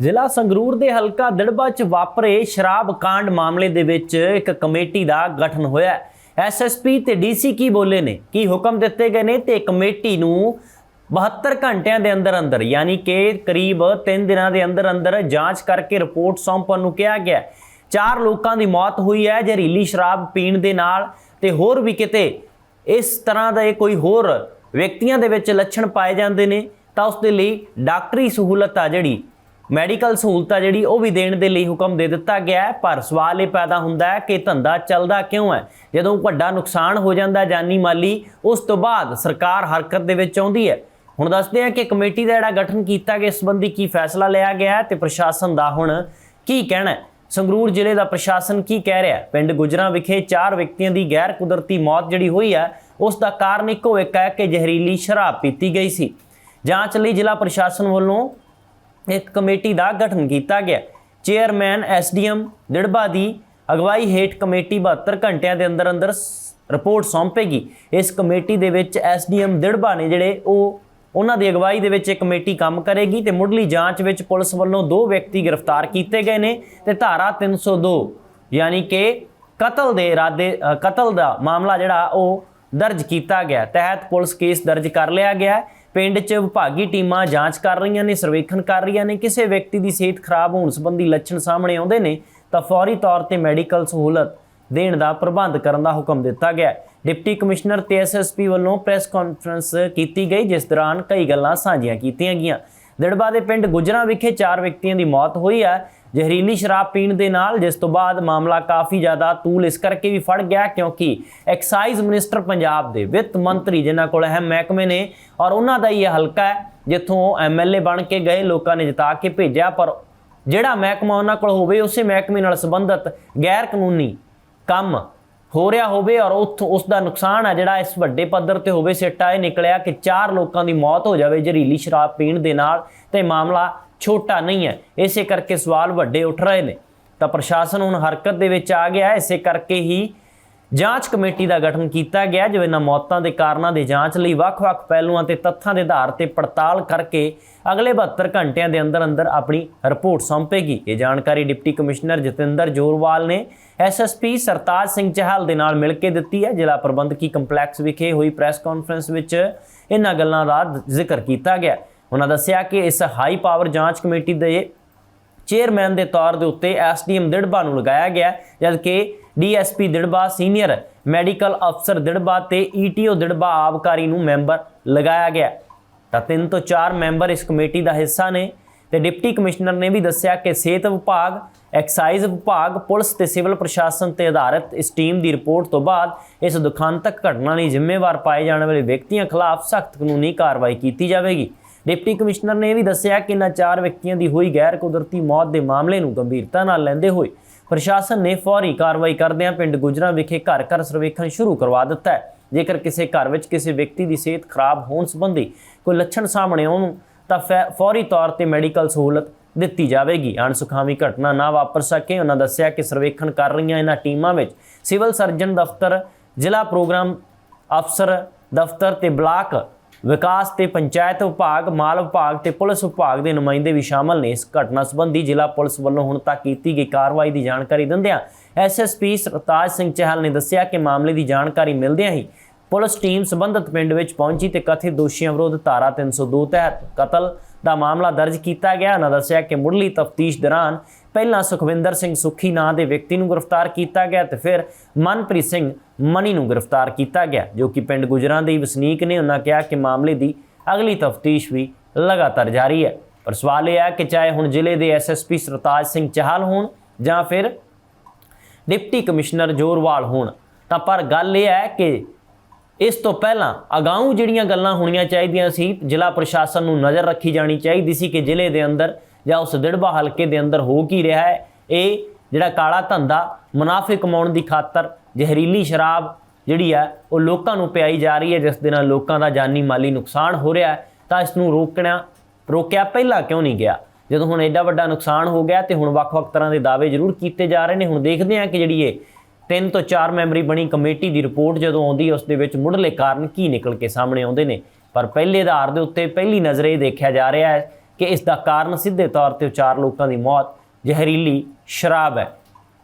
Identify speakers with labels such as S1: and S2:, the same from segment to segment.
S1: ਜ਼ਿਲ੍ਹਾ ਸੰਗਰੂਰ ਦੇ ਹਲਕਾ ਦਿੜਬਾ 'ਚ ਵਾਪਰੇ ਸ਼ਰਾਬ ਕਾਂਡ ਮਾਮਲੇ ਦੇ ਵਿੱਚ ਇੱਕ ਕਮੇਟੀ ਦਾ ਗਠਨ ਹੋਇਆ ਹੈ। ਐਸਐਸਪੀ ਤੇ ਡੀਸੀ ਕੀ ਬੋਲੇ ਨੇ? ਕੀ ਹੁਕਮ ਦਿੱਤੇ ਗਏ ਨੇ? ਤੇ ਕਮੇਟੀ ਨੂੰ 72 ਘੰਟਿਆਂ ਦੇ ਅੰਦਰ ਅੰਦਰ, ਯਾਨੀ ਕਿ ਕਰੀਬ 3 ਦਿਨਾਂ ਦੇ ਅੰਦਰ ਅੰਦਰ ਜਾਂਚ ਕਰਕੇ ਰਿਪੋਰਟ ਸੌਂਪਣ ਨੂੰ ਕਿਹਾ ਗਿਆ ਚਾਰ ਲੋਕਾਂ ਦੀ ਮੌਤ ਹੋਈ ਹੈ ਜ਼ਹਿਰੀਲੀ ਸ਼ਰਾਬ ਪੀਣ ਦੇ ਨਾਲ ਤੇ ਹੋਰ ਵੀ ਕਿਤੇ। ਇਸ ਤਰ੍ਹਾਂ ਦੇ ਕੋਈ ਹੋਰ ਵਿਅਕਤੀਆਂ ਦੇ ਵਿੱਚ ਲੱਛਣ ਪਾਏ ਜਾਂਦੇ ਨੇ ਤਾਂ ਉਸ ਦੇ ਲਈ ਡਾਕਟਰੀ ਸਹੂਲਤ ਆ ਜਿਹੜੀ ਮੈਡੀਕਲ ਸਹੂਲਤਾਂ ਜਿਹੜੀ ਉਹ ਵੀ ਦੇਣ ਦੇ ਲਈ ਹੁਕਮ ਦੇ ਦਿੱਤਾ ਗਿਆ ਹੈ, ਪਰ ਸਵਾਲ ਇਹ ਪੈਦਾ ਹੁੰਦਾ ਹੈ ਕਿ ਧੰਦਾ ਚੱਲਦਾ ਕਿਉਂ ਹੈ? ਜਦੋਂ ਵੱਡਾ ਨੁਕਸਾਨ ਹੋ ਜਾਂਦਾ ਜਾਨੀ ਮਾਲੀ, ਉਸ ਤੋਂ ਬਾਅਦ ਸਰਕਾਰ ਹਰਕਤ ਦੇ ਵਿੱਚ ਆਉਂਦੀ ਹੈ। ਹੁਣ ਦੱਸਦੇ ਹਾਂ ਕਿ ਕਮੇਟੀ ਦਾ ਜਿਹੜਾ ਗਠਨ ਕੀਤਾ ਗਿਆ, ਇਸ ਸੰਬੰਧੀ ਕੀ ਫੈਸਲਾ ਲਿਆ ਗਿਆ ਹੈ ਤੇ ਪ੍ਰਸ਼ਾਸਨ ਦਾ ਹੁਣ ਕੀ ਕਹਿਣਾ ਹੈ? ਸੰਗਰੂਰ ਜ਼ਿਲ੍ਹੇ ਦਾ ਪ੍ਰਸ਼ਾਸਨ ਕੀ ਕਹਿ ਰਿਹਾ ਪਿੰਡ ਗੁਜਰਾ ਵਿਖੇ ਚਾਰ ਵਿਅਕਤੀਆਂ ਦੀ ਗੈਰ ਕੁਦਰਤੀ ਮੌਤ ਜਿਹੜੀ ਹੋਈ ਹੈ, ਉਸ ਦਾ ਕਾਰਨ ਇੱਕੋ ਇੱਕ ਹੈ ਕਿ ਜ਼ਹਿਰੀਲੀ ਸ਼ਰਾਬ ਪੀਤੀ ਗਈ ਸੀ। ਜਾਂਚ ਲਈ ਜ਼ਿਲ੍ਹਾ ਪ੍ਰਸ਼ਾਸਨ ਵੱਲੋਂ ਇੱਕ ਕਮੇਟੀ ਦਾ ਗਠਨ ਕੀਤਾ ਗਿਆ। ਚੇਅਰਮੈਨ ਐਸਡੀਐਮ ਦਿੜਬਾ ਦੀ ਅਗਵਾਈ ਹੇਠ ਕਮੇਟੀ 72 ਘੰਟਿਆਂ ਦੇ ਅੰਦਰ ਅੰਦਰ ਸ- ਰਿਪੋਰਟ ਸੌਂਪੇਗੀ। ਇਸ ਕਮੇਟੀ ਦੇ ਵਿੱਚ ਐਸਡੀਐਮ ਦਿੜਬਾ ਨੇ ਜਿਹੜੇ ਉਹ ਉਹਨਾਂ ਦੀ ਅਗਵਾਈ ਦੇ ਵਿੱਚ ਇਹ ਕਮੇਟੀ ਕੰਮ ਕਰੇਗੀ ਤੇ ਮੁੱਢਲੀ ਜਾਂਚ ਵਿੱਚ ਪੁਲਿਸ ਵੱਲੋਂ ਦੋ ਵਿਅਕਤੀ ਗ੍ਰਿਫਤਾਰ ਕੀਤੇ ਗਏ ਨੇ ਤੇ ਧਾਰਾ 302 ਯਾਨੀ ਕਿ ਕਤਲ ਦੇ ਇਰਾਦੇ ਕਤਲ ਦਾ ਮਾਮਲਾ ਜਿਹੜਾ ਉਹ ਦਰਜ ਕੀਤਾ ਗਿਆ। ਤਹਿਤ ਪੁਲਿਸ ਕੇਸ ਦਰਜ ਕਰ ਲਿਆ ਗਿਆ। ਪਿੰਡ 'ਚ ਵਿਭਾਗੀ ਟੀਮਾਂ ਜਾਂਚ ਕਰ ਰਹੀਆਂ ਨੇ, ਸਰਵੇਖਣ ਕਰ ਰਹੀਆਂ ਨੇ, ਕਿਸੇ ਵਿਅਕਤੀ ਦੀ ਸਿਹਤ ਖਰਾਬ ਹੋਣ ਸੰਬੰਧੀ ਲੱਛਣ ਸਾਹਮਣੇ ਆਉਂਦੇ ਨੇ, ਤਾਂ ਫੌਰੀ ਤੌਰ ਤੇ ਮੈਡੀਕਲ ਸਹੂਲਤ ਦੇਣ ਦਾ ਪ੍ਰਬੰਧ ਕਰਨ ਦਾ ਹੁਕਮ ਦਿੱਤਾ ਗਿਆ ਡਿਪਟੀ ਕਮਿਸ਼ਨਰ ਤੇ ਐਸਐਸਪੀ ਵੱਲੋਂ ਪ੍ਰੈਸ ਕਾਨਫਰੰਸ ਕੀਤੀ ਗਈ, ਜਿਸ ਦੌਰਾਨ ਕਈ ਗੱਲਾਂ ਸਾਂਝੀਆਂ ਕੀਤੀਆਂ ਗਈਆਂ। ਦਿੜਬਾ ਦੇ ਪਿੰਡ ਗੁਜਰਾ ਵਿਖੇ ਚਾਰ ਵਿਅਕਤੀਆਂ ਦੀ ਮੌਤ ਹੋਈ ਹੈ। ਜ਼ਹਿਰੀਲੀ ਸ਼ਰਾਬ ਪੀਣ ਦੇ ਨਾਲ ਜਿਸ ਤੋਂ ਬਾਅਦ ਮਾਮਲਾ ਕਾਫੀ ਜ਼ਿਆਦਾ ਤੂਲ ਇਸ ਕਰਕੇ ਵੀ ਫੜ ਗਿਆ ਕਿਉਂਕਿ ਐਕਸਾਈਜ਼ ਮਿਨਿਸਟਰ ਪੰਜਾਬ ਦੇ ਵਿੱਤ ਮੰਤਰੀ ਜਿਨ੍ਹਾਂ ਕੋਲ ਅਹਿਮ ਮਹਿਕਮੇ ਨੇ ਔਰ ਉਹਨਾਂ ਦਾ ਹੀ ਇਹ ਹਲਕਾ ਹੈ ਜਿੱਥੋਂ ਐਮਐਲਏ ਬਣ ਕੇ ਗਏ, ਲੋਕਾਂ ਨੇ ਜਿਤਾ ਕੇ ਭੇਜਿਆ, ਪਰ ਜਿਹੜਾ ਮਹਿਕਮਾ ਉਹਨਾਂ ਕੋਲ ਹੋਵੇ ਉਸੇ ਮਹਿਕਮੇ ਨਾਲ ਸੰਬੰਧਿਤ ਗੈਰ ਕਾਨੂੰਨੀ ਕੰਮ ਹੋ ਰਿਹਾ ਹੋਵੇ ਔਰ ਉੱਥੋਂ ਉਸ ਦਾ ਨੁਕਸਾਨ ਹੈ ਜਿਹੜਾ ਇਸ ਵੱਡੇ ਪੱਧਰ ਤੇ ਹੋਵੇ, ਸਿੱਟਾ ਇਹ ਨਿਕਲਿਆ ਕਿ ਚਾਰ ਲੋਕਾਂ ਦੀ ਮੌਤ ਹੋ ਜਾਵੇ ਜ਼ਹਿਰੀਲੀ ਸ਼ਰਾਬ ਪੀਣ ਦੇ ਨਾਲ ਤੇ ਮਾਮਲਾ ਛੋਟਾ ਨਹੀਂ ਹੈ। ਇਸੇ ਕਰਕੇ ਸਵਾਲ ਵੱਡੇ ਉੱਠ ਰਹੇ ਨੇ। ਤਾਂ ਪ੍ਰਸ਼ਾਸਨ ਹੁਣ ਹਰਕਤ ਦੇ ਵਿੱਚ ਆ ਗਿਆ। ਹੈ ਇਸੇ ਕਰਕੇ ਹੀ ਜਾਂਚ ਕਮੇਟੀ ਦਾ ਗਠਨ ਕੀਤਾ ਗਿਆ ਜੋ ਇਹਨਾਂ ਮੌਤਾਂ ਦੇ ਕਾਰਨਾਂ ਦੀ ਜਾਂਚ ਲਈ ਵੱਖ-ਵੱਖ ਪਹਿਲੂਆਂ ਤੇ ਤੱਥਾਂ ਦੇ ਆਧਾਰ ਤੇ ਪੜਤਾਲ ਕਰਕੇ ਅਗਲੇ 72 ਘੰਟਿਆਂ ਦੇ ਅੰਦਰ ਅੰਦਰ ਆਪਣੀ ਰਿਪੋਰਟ ਸੌਂਪੇਗੀ। ਇਹ ਜਾਣਕਾਰੀ ਡਿਪਟੀ ਕਮਿਸ਼ਨਰ ਜਤਿੰਦਰ ਜੋਰਵਾਲ ਨੇ ਐਸਐਸਪੀ ਸਰਤਾਜ ਸਿੰਘ ਚਹਿਲ ਦੇ ਨਾਲ ਮਿਲ ਕੇ ਦਿੱਤੀ ਹੈ। ਜ਼ਿਲ੍ਹਾ ਪ੍ਰਬੰਧਕੀ ਕੰਪਲੈਕਸ ਵਿਖੇ ਹੋਈ ਪ੍ਰੈਸ ਕਾਨਫਰੰਸ ਵਿੱਚ ਇਹਨਾਂ ਗੱਲਾਂ ਦਾ ਜ਼ਿਕਰ ਕੀਤਾ ਗਿਆ। ਉਹਨਾਂ ਦੱਸਿਆ ਕਿ ਇਸ ਹਾਈ ਪਾਵਰ ਜਾਂਚ ਕਮੇਟੀ ਦੇ ਚੇਅਰਮੈਨ ਦੇ ਤੌਰ ਦੇ ਉੱਤੇ ਐਸਡੀਐਮ ਦਿੜਬਾ ਨੂੰ ਲਗਾਇਆ ਗਿਆ, ਜਦਕਿ ਡੀਐਸਪੀ ਦਿੜਬਾ, ਸੀਨੀਅਰ ਮੈਡੀਕਲ ਅਫਸਰ ਦਿੜਬਾ ਤੇ ਈਟੀਓ ਦਿੜਬਾ ਆਬਕਾਰੀ ਨੂੰ ਮੈਂਬਰ ਲਗਾਇਆ ਗਿਆ। ਤਾਂ ਤਿੰਨ ਤੋਂ ਚਾਰ ਮੈਂਬਰ ਇਸ ਕਮੇਟੀ ਦਾ ਹਿੱਸਾ ਨੇ ਤੇ ਡਿਪਟੀ ਕਮਿਸ਼ਨਰ ਨੇ ਵੀ ਦੱਸਿਆ ਕਿ ਸਿਹਤ ਵਿਭਾਗ, ਐਕਸਾਈਜ਼ ਵਿਭਾਗ, ਪੁਲਿਸ ਤੇ ਸਿਵਲ ਪ੍ਰਸ਼ਾਸਨ ਤੇ ਆਧਾਰਿਤ ਇਸ ਟੀਮ ਦੀ ਰਿਪੋਰਟ ਤੋਂ ਬਾਅਦ ਇਸ ਦੁਖਾਂਤਕ ਘਟਨਾ ਲਈ ਜ਼ਿੰਮੇਵਾਰ ਪਾਏ ਜਾਣ ਵਾਲੇ ਵਿਅਕਤੀਆਂ ਖਿਲਾਫ ਸਖਤ ਕਾਨੂੰਨੀ ਕਾਰਵਾਈ ਕੀਤੀ ਜਾਵੇਗੀ। ਡਿਪਟੀ ਕਮਿਸ਼ਨਰ ਨੇ ਇਹ ਵੀ ਦੱਸਿਆ ਕਿ ਇਹਨਾਂ ਚਾਰ ਵਿਅਕਤੀਆਂ ਦੀ ਹੋਈ ਗੈਰ ਕੁਦਰਤੀ ਮੌਤ ਦੇ ਮਾਮਲੇ ਨੂੰ ਗੰਭੀਰਤਾ ਨਾਲ ਲੈਂਦੇ ਹੋਏ ਪ੍ਰਸ਼ਾਸਨ ਨੇ ਫੌਰੀ ਕਾਰਵਾਈ ਕਰਦਿਆਂ ਪਿੰਡ ਗੁਜਰਾ ਵਿਖੇ ਘਰ ਘਰ ਸਰਵੇਖਣ ਸ਼ੁਰੂ ਕਰਵਾ ਦਿੱਤਾ ਹੈ। ਜੇਕਰ ਕਿਸੇ ਘਰ ਵਿੱਚ ਕਿਸੇ ਵਿਅਕਤੀ ਦੀ ਸਿਹਤ ਖਰਾਬ ਹੋਣ ਸੰਬੰਧੀ ਕੋਈ ਲੱਛਣ ਸਾਹਮਣੇ ਆਉਣ, ਤਾਂ ਫੈ- ਫੌਰੀ ਤੌਰ ਤੇ ਮੈਡੀਕਲ ਸਹੂਲਤ ਦਿੱਤੀ ਜਾਵੇਗੀ। ਅਣਸੁਖਾਵੀ ਘਟਨਾ ਨਾ ਵਾਪਰ ਸਕੇ ਉਹਨਾਂ ਦੱਸਿਆ ਕਿ ਸਰਵੇਖਣ ਕਰ ਰਹੀਆਂ ਇਹਨਾਂ ਟੀਮਾਂ ਵਿੱਚ ਸਿਵਲ ਸਰਜਨ ਦਫ਼ਤਰ, ਜ਼ਿਲ੍ਹਾ ਪ੍ਰੋਗਰਾਮ ਅਫਸਰ ਦਫ਼ਤਰ ਤੇ ਬਲਾਕ ਵਿਕਾਸ ਤੇ ਪੰਚਾਇਤ ਵਿਭਾਗ, ਮਾਲ ਵਿਭਾਗ ਤੇ ਪੁਲਿਸ ਵਿਭਾਗ ਦੇ ਨੁਮਾਇੰਦੇ ਵੀ ਸ਼ਾਮਲ ਨੇ। ਇਸ ਘਟਨਾ ਸੰਬੰਧੀ ਜ਼ਿਲ੍ਹਾ ਪੁਲਿਸ ਵੱਲੋਂ ਹੁਣ ਤੱਕ ਕੀਤੀ ਗਈ ਕਾਰਵਾਈ ਦੀ ਜਾਣਕਾਰੀ ਦਿੰਦਿਆਂ ਐਸਐਸਪੀ ਸਰਤਾਜ ਸਿੰਘ ਚਹਿਲ ਨੇ ਦੱਸਿਆ ਕਿ ਮਾਮਲੇ ਦੀ ਜਾਣਕਾਰੀ ਮਿਲਦਿਆਂ ਹੀ ਪੁਲਿਸ ਟੀਮ ਸੰਬੰਧਿਤ ਪਿੰਡ ਵਿੱਚ ਪਹੁੰਚੀ ਤੇ ਕਥਿਤ ਦੋਸ਼ੀਆਂ ਵਿਰੁੱਧ ਧਾਰਾ 302 ਤਹਿਤ ਕਤਲ ਦਾ ਮਾਮਲਾ ਦਰਜ ਕੀਤਾ ਗਿਆ। ਉਹਨਾਂ ਦੱਸਿਆ ਕਿ ਮੁੱਢਲੀ ਤਫਤੀਸ਼ ਦੌਰਾਨ ਪਹਿਲਾਂ ਸੁਖਵਿੰਦਰ ਸਿੰਘ ਸੁਖੀ ਨਾਂ ਦੇ ਵਿਅਕਤੀ ਨੂੰ ਗ੍ਰਿਫਤਾਰ ਕੀਤਾ ਗਿਆ ਤੇ ਫਿਰ ਮਨਪ੍ਰੀਤ ਸਿੰਘ ਮਨੀ ਨੂੰ ਗ੍ਰਿਫਤਾਰ ਕੀਤਾ ਗਿਆ, ਜੋ ਕਿ ਪਿੰਡ ਗੁਜਰਾਂ ਦੇ ਵਸਨੀਕ ਨੇ। ਉਹਨਾਂ ਕਿਹਾ ਕਿ ਮਾਮਲੇ ਦੀ ਅਗਲੀ ਤਫਤੀਸ਼ ਵੀ ਲਗਾਤਾਰ ਜਾਰੀ ਹੈ। ਪਰ ਸਵਾਲ ਇਹ ਹੈ ਕਿ ਚਾਹੇ ਹੁਣ ਜ਼ਿਲ੍ਹੇ ਦੇ ਐਸਐਸਪੀ ਸਰਤਾਜ ਸਿੰਘ ਚਾਹਲ ਹੋਣ ਜਾਂ ਫਿਰ ਡਿਪਟੀ ਕਮਿਸ਼ਨਰ ਜੋਰਵਾਲ ਹੋਣ, ਤਾਂ ਪਰ ਗੱਲ ਇਹ ਹੈ ਕਿ ਇਸ ਤੋਂ ਪਹਿਲਾਂ ਅਗਾਊਂ ਜਿਹੜੀਆਂ ਗੱਲਾਂ ਹੋਣੀਆਂ ਚਾਹੀਦੀਆਂ ਸੀ, ਜ਼ਿਲ੍ਹਾ ਪ੍ਰਸ਼ਾਸਨ ਨੂੰ ਨਜ਼ਰ ਰੱਖੀ ਜਾਣੀ ਚਾਹੀਦੀ ਸੀ ਕਿ ਜ਼ਿਲ੍ਹੇ ਦੇ ਅੰਦਰ ਜਾਂ ਉਸ ਦਿੜਬਾ ਹਲਕੇ ਦੇ ਅੰਦਰ ਹੋ ਕੀ ਰਿਹਾ ਹੈ, ਇਹ ਜਿਹੜਾ ਕਾਲਾ ਧੰਦਾ ਮੁਨਾਫੇ ਕਮਾਉਣ ਦੀ ਖਾਤਰ ਜ਼ਹਿਰੀਲੀ ਸ਼ਰਾਬ ਜਿਹੜੀ ਹੈ, ਉਹ ਲੋਕਾਂ ਨੂੰ ਪਿਆਈ ਜਾ ਰਹੀ ਹੈ, ਜਿਸ ਦੇ ਨਾਲ ਲੋਕਾਂ ਦਾ ਜਾਨੀ ਮਾਲੀ ਨੁਕਸਾਨ ਹੋ ਰਿਹਾ ਹੈ, ਤਾਂ ਇਸ ਨੂੰ ਰੋਕਣਾ, ਰੋਕਿਆ ਪਹਿਲਾਂ ਕਿਉਂ ਨਹੀਂ ਗਿਆ? ਜਦੋਂ ਹੁਣ ਐਡਾ ਵੱਡਾ ਨੁਕਸਾਨ ਹੋ ਗਿਆ ਤੇ ਹੁਣ ਵੱਖ-ਵੱਖ ਤਰ੍ਹਾਂ ਦੇ ਦਾਅਵੇ ਜ਼ਰੂਰ ਕੀਤੇ ਜਾ ਰਹੇ ਨੇ, ਹੁਣ ਦੇਖਦੇ ਹਾਂ ਕਿ ਜਿਹੜੀ ਇਹ ਤਿੰਨ ਤੋਂ ਚਾਰ ਮੈਂਬਰੀ ਬਣੀ ਕਮੇਟੀ ਦੀ ਰਿਪੋਰਟ ਜਦੋਂ ਆਉਂਦੀ ਉਸ ਦੇ ਵਿੱਚ ਮੁੱਢਲੇ ਕਾਰਨ ਕੀ ਨਿਕਲ ਕੇ ਸਾਹਮਣੇ ਆਉਂਦੇ ਨੇ। ਪਰ ਪਹਿਲੇ ਆਧਾਰ ਦੇ ਉੱਤੇ ਪਹਿਲੀ ਨਜ਼ਰੇ ਇਹ ਦੇਖਿਆ ਜਾ ਰਿਹਾ ਹੈ ਕਿ ਇਸ ਦਾ ਕਾਰਨ ਸਿੱਧੇ ਤੌਰ ਤੇ ਚਾਰ ਲੋਕਾਂ ਦੀ ਮੌਤ, ਜ਼ਹਿਰੀਲੀ ਸ਼ਰਾਬ ਹੈ।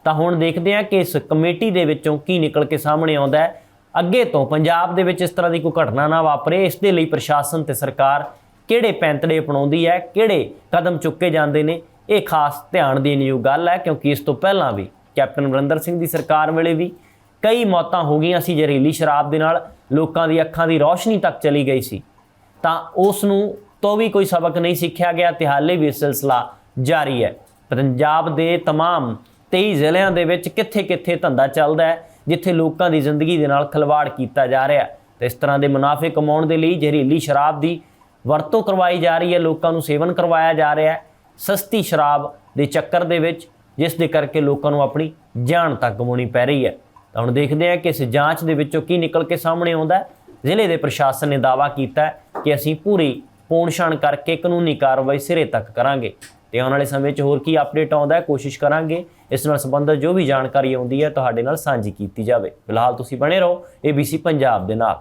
S1: ਤਾਂ ਹੁਣ ਦੇਖਦੇ ਹਾਂ ਕਿ ਇਸ ਕਮੇਟੀ ਦੇ ਵਿੱਚੋਂ ਕੀ ਨਿਕਲ ਕੇ ਸਾਹਮਣੇ ਆਉਂਦਾ ਹੈ। ਅੱਗੇ ਤੋਂ ਪੰਜਾਬ ਦੇ ਵਿੱਚ ਇਸ ਤਰ੍ਹਾਂ ਦੀ ਕੋਈ ਘਟਨਾ ਨਾ ਵਾਪਰੇ। ਇਸ ਦੇ ਲਈ ਪ੍ਰਸ਼ਾਸਨ ਤੇ ਸਰਕਾਰ ਕਿਹੜੇ ਪੈਂਤੜੇ ਅਪਣਾਉਂਦੀ ਹੈ, ਕਿਹੜੇ ਕਦਮ ਚੁੱਕੇ ਜਾਂਦੇ ਨੇ, ਇਹ ਖਾਸ ਧਿਆਨ ਦੇਣ ਯੋਗ ਗੱਲ ਹੈ। ਕਿਉਂਕਿ ਇਸ ਤੋਂ ਪਹਿਲਾਂ ਵੀ ਕੈਪਟਨ ਅਮਰਿੰਦਰ ਸਿੰਘ ਦੀ ਸਰਕਾਰ ਵੇਲੇ ਵੀ ਕਈ ਮੌਤਾਂ ਹੋ ਗਈਆਂ ਸੀ ਜ਼ਹਿਰੀਲੀ ਸ਼ਰਾਬ ਦੇ ਨਾਲ। ਲੋਕਾਂ ਦੀ ਅੱਖਾਂ ਦੀ ਰੌਸ਼ਨੀ ਤੱਕ ਚਲੀ ਗਈ ਸੀ। ਤਾਂ ਉਸ ਨੂੰ ਤੋਂ ਵੀ ਕੋਈ ਸਬਕ ਨਹੀਂ ਸਿੱਖਿਆ ਗਿਆ ਤੇ ਹਾਲੇ ਵੀ ਇਹ ਸਿਲਸਿਲਾ ਜਾਰੀ ਹੈ ਪੰਜਾਬ ਦੇ तमाम 23 ਜ਼ਿਲ੍ਹਿਆਂ ਦੇ ਵਿੱਚ ਕਿੱਥੇ-ਕਿੱਥੇ ਧੰਦਾ ਚੱਲਦਾ ਹੈ ਜਿੱਥੇ ਲੋਕਾਂ ਦੀ ਜ਼ਿੰਦਗੀ ਦੇ ਨਾਲ ਖਿਲਵਾੜ ਕੀਤਾ ਜਾ ਰਿਹਾ ਹੈ ਤੇ ਇਸ ਤਰ੍ਹਾਂ ਦੇ ਮੁਨਾਫੇ ਕਮਾਉਣ ਦੇ ਲਈ ਜ਼ਹਿਰੀਲੀ ਸ਼ਰਾਬ ਦੀ ਵਰਤੋਂ ਕਰਵਾਈ ਜਾ ਰਹੀ ਹੈ ਲੋਕਾਂ ਨੂੰ ਸੇਵਨ ਕਰਵਾਇਆ ਜਾ ਰਿਹਾ ਹੈ ਸਸਤੀ ਸ਼ਰਾਬ ਦੇ ਚੱਕਰ ਦੇ ਵਿੱਚ ਜਿਸ ਦੇ ਕਰਕੇ ਲੋਕਾਂ ਨੂੰ ਆਪਣੀ ਜਾਨ ਤੱਕ ਗਵਾਉਣੀ ਪੈ ਰਹੀ ਹੈ ਤਾਂ ਹੁਣ ਦੇਖਦੇ ਹਾਂ ਕਿ ਇਸ ਜਾਂਚ ਦੇ ਵਿੱਚੋਂ ਕੀ ਨਿਕਲ ਕੇ ਸਾਹਮਣੇ ਆਉਂਦਾ ਹੈ ਜ਼ਿਲ੍ਹੇ ਦੇ ਪ੍ਰਸ਼ਾਸਨ ਨੇ ਦਾਅਵਾ ਕੀਤਾ ਹੈ ਕਿ ਅਸੀਂ ਪੂਰੀ ਪੋਣਛਾਣ ਕਰਕੇ ਕਾਨੂੰਨੀ ਕਾਰਵਾਈ ਸਿਰੇ ਤੱਕ ਕਰਾਂਗੇ। ਤੇ ਆਉਣ ਵਾਲੇ ਸਮੇਂ 'ਚ ਹੋਰ ਕੀ ਅਪਡੇਟ ਆਉਂਦਾ ਹੈ, ਕੋਸ਼ਿਸ਼ ਕਰਾਂਗੇ। ਇਸ ਨਾਲ ਸੰਬੰਧਿਤ ਜੋ ਵੀ ਜਾਣਕਾਰੀ ਆਉਂਦੀ ਹੈ, ਤੁਹਾਡੇ ਨਾਲ ਸਾਂਝੀ ਕੀਤੀ ਜਾਵੇ। ਫਿਲਹਾਲ ਤੁਸੀਂ ਬਣੇ ਰਹੋ ABC ਪੰਜਾਬ ਦੇ ਨਾਲ।